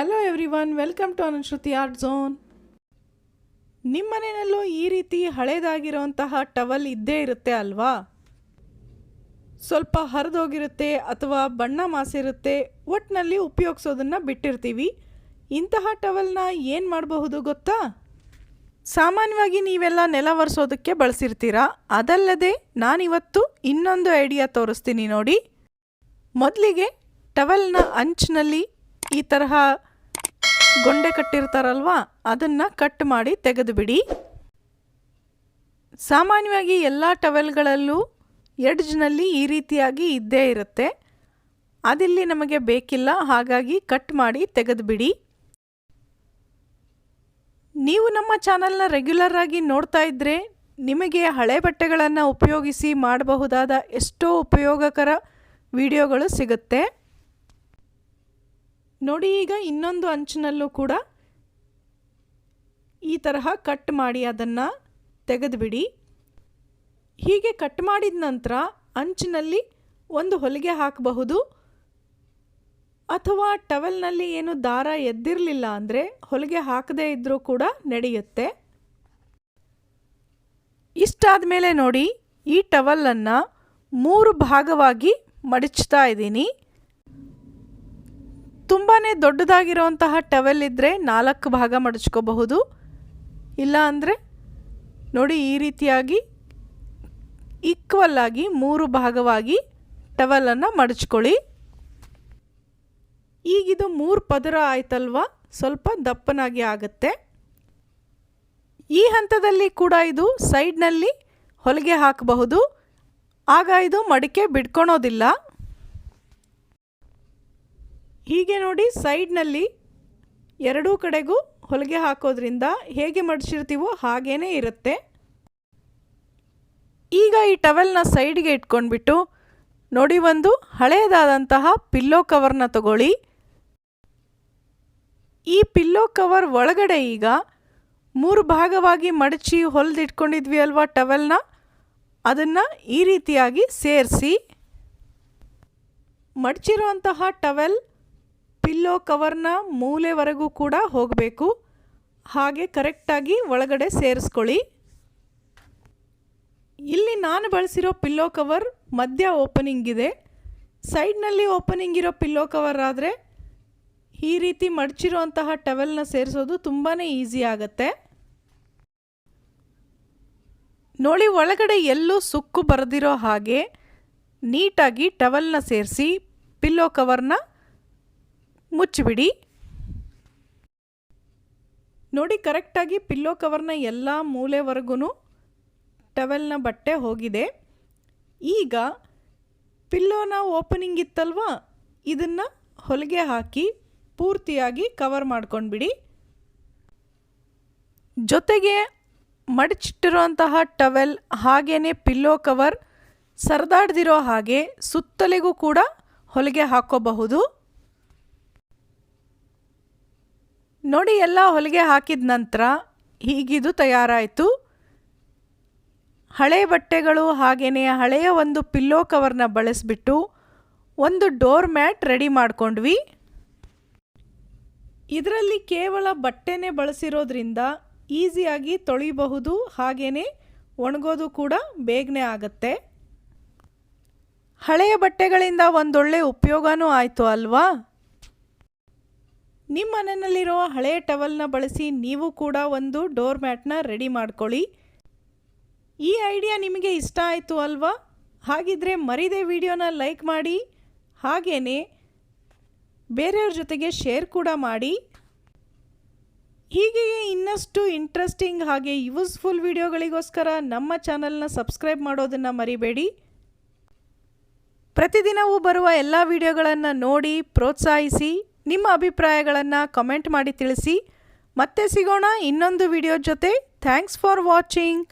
Hello everyone welcome to Anushruti art zone ನಿಮ್ಮ ಮನೆಯಲ್ಲೂ ಈ ರೀತಿ ಹಳೇದಾಗಿರೋಂತಹ ಟವಲ್ ಇದ್ದೇ ಇರುತ್ತೆ ಅಲ್ವಾ? ಸ್ವಲ್ಪ ಹರಿದೋಗಿರುತ್ತೆ ಅಥವಾ ಬಣ್ಣ ಮಾಸಿರುತ್ತೆ ಒಟ್ಟಿನಲ್ಲಿ ಉಪಯೋಗಿಸೋದನ್ನು ಬಿಟ್ಟಿರ್ತೀವಿ. ಇಂತಹ ಟವಲ್ನ ಏನು ಮಾಡಬಹುದು ಗೊತ್ತಾ? ಸಾಮಾನ್ಯವಾಗಿ ನೀವೆಲ್ಲ ನೆಲ ಒರೆಸೋದಕ್ಕೆ ಬಳಸಿರ್ತೀರಾ? ಅದಲ್ಲದೆ ನಾನಿವತ್ತು ಇನ್ನೊಂದು ಐಡಿಯಾ ತೋರಿಸ್ತೀನಿ ನೋಡಿ. ಮೊದಲಿಗೆ ಟವಲ್ನ ಅಂಚಿನಲ್ಲಿ ಈ ತರಹ ಗೊಂಡೆ ಕಟ್ಟಿರ್ತಾರಲ್ವಾ? ಅದನ್ನು ಕಟ್ ಮಾಡಿ ತೆಗೆದುಬಿಡಿ. ಸಾಮಾನ್ಯವಾಗಿ ಎಲ್ಲ ಟವೆಲ್ಗಳಲ್ಲೂ ಎಡ್ಜ್ನಲ್ಲಿ ಈ ರೀತಿಯಾಗಿ ಇದ್ದೇ ಇರುತ್ತೆ. ಅದಿಲ್ಲಿ ನಮಗೆ ಬೇಕಿಲ್ಲ, ಹಾಗಾಗಿ ಕಟ್ ಮಾಡಿ ತೆಗೆದುಬಿಡಿ. ನೀವು ನಮ್ಮ ಚಾನಲ್ನ ರೆಗ್ಯುಲರ್ ಆಗಿ ನೋಡ್ತಾ ಇದ್ದರೆ ನಿಮಗೆ ಹಳೆ ಬಟ್ಟೆಗಳನ್ನು ಉಪಯೋಗಿಸಿ ಮಾಡಬಹುದಾದ ಎಷ್ಟೋ ಉಪಯೋಗಕರ ವಿಡಿಯೋಗಳು ಸಿಗುತ್ತೆ. ನೋಡಿ ಈಗ ಇನ್ನೊಂದು ಅಂಚಿನಲ್ಲೂ ಕೂಡ ಈ ತರಹ ಕಟ್ ಮಾಡಿ ಅದನ್ನು ತೆಗೆದುಬಿಡಿ. ಹೀಗೆ ಕಟ್ ಮಾಡಿದ ನಂತರ ಅಂಚಿನಲ್ಲಿ ಒಂದು ಹೊಲಿಗೆ ಹಾಕಬಹುದು. ಅಥವಾ ಟವೆಲ್ನಲ್ಲಿ ಏನು ದಾರ ಎದ್ದಿರಲಿಲ್ಲ ಅಂದರೆ ಹೊಲಿಗೆ ಹಾಕದೇ ಇದ್ದರೂ ಕೂಡ ನಡೆಯುತ್ತೆ. ಇಷ್ಟಾದ ಮೇಲೆ ನೋಡಿ ಈ ಟವಲನ್ನು ಮೂರು ಭಾಗವಾಗಿ ಮಡಚ್ತಾ ಇದ್ದೀನಿ. ತುಂಬಾ ದೊಡ್ಡದಾಗಿರೋಂತಹ ಟವೆಲ್ ಇದ್ದರೆ ನಾಲ್ಕು ಭಾಗ ಮಡಚ್ಕೋಬಹುದು. ಇಲ್ಲ ಅಂದರೆ ನೋಡಿ ಈ ರೀತಿಯಾಗಿ ಈಕ್ವಲ್ ಮೂರು ಭಾಗವಾಗಿ ಟವೆಲನ್ನು ಮಡಚ್ಕೊಳ್ಳಿ. ಈಗಿದು ಮೂರು ಪದರ ಆಯ್ತಲ್ವ? ಸ್ವಲ್ಪ ದಪ್ಪನಾಗಿ ಆಗುತ್ತೆ. ಈ ಹಂತದಲ್ಲಿ ಕೂಡ ಇದು ಸೈಡ್ನಲ್ಲಿ ಹೊಲಿಗೆ ಹಾಕಬಹುದು. ಆಗ ಇದು ಮಡಿಕೆ ಬಿಡ್ಕೊಳೋದಿಲ್ಲ ಹೀಗೆ ನೋಡಿ ಸೈಡ್ನಲ್ಲಿ ಎರಡೂ ಕಡೆಗೂ ಹೊಲಿಗೆ ಹಾಕೋದ್ರಿಂದ ಹೇಗೆ ಮಡಿಸಿರ್ತೀವೋ ಹಾಗೇ ಇರುತ್ತೆ. ಈಗ ಈ ಟವೆಲ್ನ ಸೈಡ್ಗೆ ಇಟ್ಕೊಂಡ್ಬಿಟ್ಟು ನೋಡಿ ಒಂದು ಹಳೆಯದಾದಂತಹ ಪಿಲ್ಲೋ ಕವರ್ನ ತಗೊಳ್ಳಿ. ಈ ಪಿಲ್ಲೋ ಕವರ್ ಒಳಗಡೆ ಈಗ ಮೂರು ಭಾಗವಾಗಿ ಮಡಚಿ ಹೊಲ್ದಿಟ್ಕೊಂಡಿದ್ವಿ ಅಲ್ವಾ ಟವೆಲ್ನ ಅದನ್ನು ಈ ರೀತಿಯಾಗಿ ಸೇರಿಸಿ. ಮಡಚಿರುವಂತಹ ಟವೆಲ್ ಪಿಲ್ಲೋ ಕವರ್ನ ಮೂಲೆವರೆಗೂ ಕೂಡ ಹೋಗಬೇಕು. ಹಾಗೆ ಕರೆಕ್ಟಾಗಿ ಒಳಗಡೆ ಸೇರಿಸ್ಕೊಳ್ಳಿ. ಇಲ್ಲಿ ನಾನು ಬಳಸಿರೋ ಪಿಲ್ಲೋ ಕವರ್ ಮಧ್ಯ ಓಪನಿಂಗ್ ಇದೆ. ಸೈಡ್ನಲ್ಲಿ ಓಪನಿಂಗ್ ಇರೋ ಪಿಲ್ಲೋ ಕವರ್ ಆದರೆ ಈ ರೀತಿ ಮಡಚಿರುವಂತಹ ಟವೆಲ್ನ ಸೇರಿಸೋದು ತುಂಬಾ ಈಸಿ ಆಗುತ್ತೆ. ನೋಡಿ ಒಳಗಡೆ ಎಲ್ಲೂ ಸುಕ್ಕು ಬರೆದಿರೋ ಹಾಗೆ ನೀಟಾಗಿ ಟವೆಲ್ನ ಸೇರಿಸಿ ಪಿಲ್ಲೋ ಕವರ್ನ ಮುಚ್ಚಿಬಿಡಿ. ನೋಡಿ, ಕರೆಕ್ಟಾಗಿ ಪಿಲ್ಲೋ ಕವರ್ನ ಎಲ್ಲ ಮೂಲೆವರೆಗೂ ಟವೆಲ್ನ ಬಟ್ಟೆ ಹೋಗಿದೆ. ಈಗ ಪಿಲ್ಲೋನ ಓಪನಿಂಗ್ ಇತ್ತಲ್ವಾ? ಇದನ್ನು ಹೊಲಿಗೆ ಹಾಕಿ ಪೂರ್ತಿಯಾಗಿ ಕವರ್ ಮಾಡ್ಕೊಂಡ್ಬಿಡಿ. ಜೊತೆಗೆ ಮಡಚಿಟ್ಟಿರುವಂತಹ ಟವೆಲ್ ಹಾಗೇ ಪಿಲ್ಲೋ ಕವರ್ ಸರಿದಾಡ್ದಿರೋ ಹಾಗೆ ಸುತ್ತಲಿಗೂ ಕೂಡ ಹೊಲಿಗೆ ಹಾಕೋಬಹುದು. ನೋಡಿ ಎಲ್ಲ ಹೊಲಿಗೆ ಹಾಕಿದ ನಂತರ ಹೀಗಿದು ತಯಾರಾಯಿತು. ಹಳೆ ಬಟ್ಟೆಗಳು ಹಾಗೆಯೇ ಹಳೆಯ ಒಂದು ಪಿಲ್ಲೋ ಕವರ್ನ ಬಳಸಿಬಿಟ್ಟು ಒಂದು ಡೋರ್ ಮ್ಯಾಟ್ ರೆಡಿ ಮಾಡ್ಕೊಂಡ್ವಿ. ಇದರಲ್ಲಿ ಕೇವಲ ಬಟ್ಟೆನೇ ಬಳಸಿರೋದ್ರಿಂದ ಈಸಿಯಾಗಿ ತೊಳಿಬಹುದು ಹಾಗೆಯೇ ಒಣಗೋದು ಕೂಡ ಬೇಗನೆ ಆಗುತ್ತೆ. ಹಳೆಯ ಬಟ್ಟೆಗಳಿಂದ ಒಂದೊಳ್ಳೆ ಉಪಯೋಗನೂ ಆಯಿತು ಅಲ್ವಾ? ನಿಮ್ಮ ಮನೆಯಲ್ಲಿರೋ ಹಳೆಯ ಟವಲ್ನ ಬಳಸಿ ನೀವು ಕೂಡ ಒಂದು ಡೋರ್ ಮ್ಯಾಟ್ನ ರೆಡಿ ಮಾಡ್ಕೊಳ್ಳಿ. ಈ ಐಡಿಯಾ ನಿಮಗೆ ಇಷ್ಟ ಆಯಿತು ಅಲ್ವಾ? ಹಾಗಿದ್ರೆ ಮರಿದೆ ವಿಡಿಯೋನ ಲೈಕ್ ಮಾಡಿ ಹಾಗೆಯೇ ಬೇರೆಯವ್ರ ಜೊತೆಗೆ ಶೇರ್ ಕೂಡ ಮಾಡಿ. ಹೀಗೆಯೇ ಇನ್ನಷ್ಟು ಇಂಟ್ರೆಸ್ಟಿಂಗ್ ಹಾಗೆ ಯೂಸ್ಫುಲ್ ವಿಡಿಯೋಗಳಿಗೋಸ್ಕರ ನಮ್ಮ ಚಾನಲ್ನ ಸಬ್ಸ್ಕ್ರೈಬ್ ಮಾಡೋದನ್ನು ಮರಿಬೇಡಿ. ಪ್ರತಿದಿನವೂ ಬರುವ ಎಲ್ಲ ವಿಡಿಯೋಗಳನ್ನು ನೋಡಿ ಪ್ರೋತ್ಸಾಹಿಸಿ. ನಿಮ್ಮ ಅಭಿಪ್ರಾಯಗಳನ್ನು ಕಮೆಂಟ್ ಮಾಡಿ ತಿಳಿಸಿ. ಮತ್ತೆ ಸಿಗೋಣ ಇನ್ನೊಂದು ವಿಡಿಯೋ ಜೊತೆ. Thanks for watching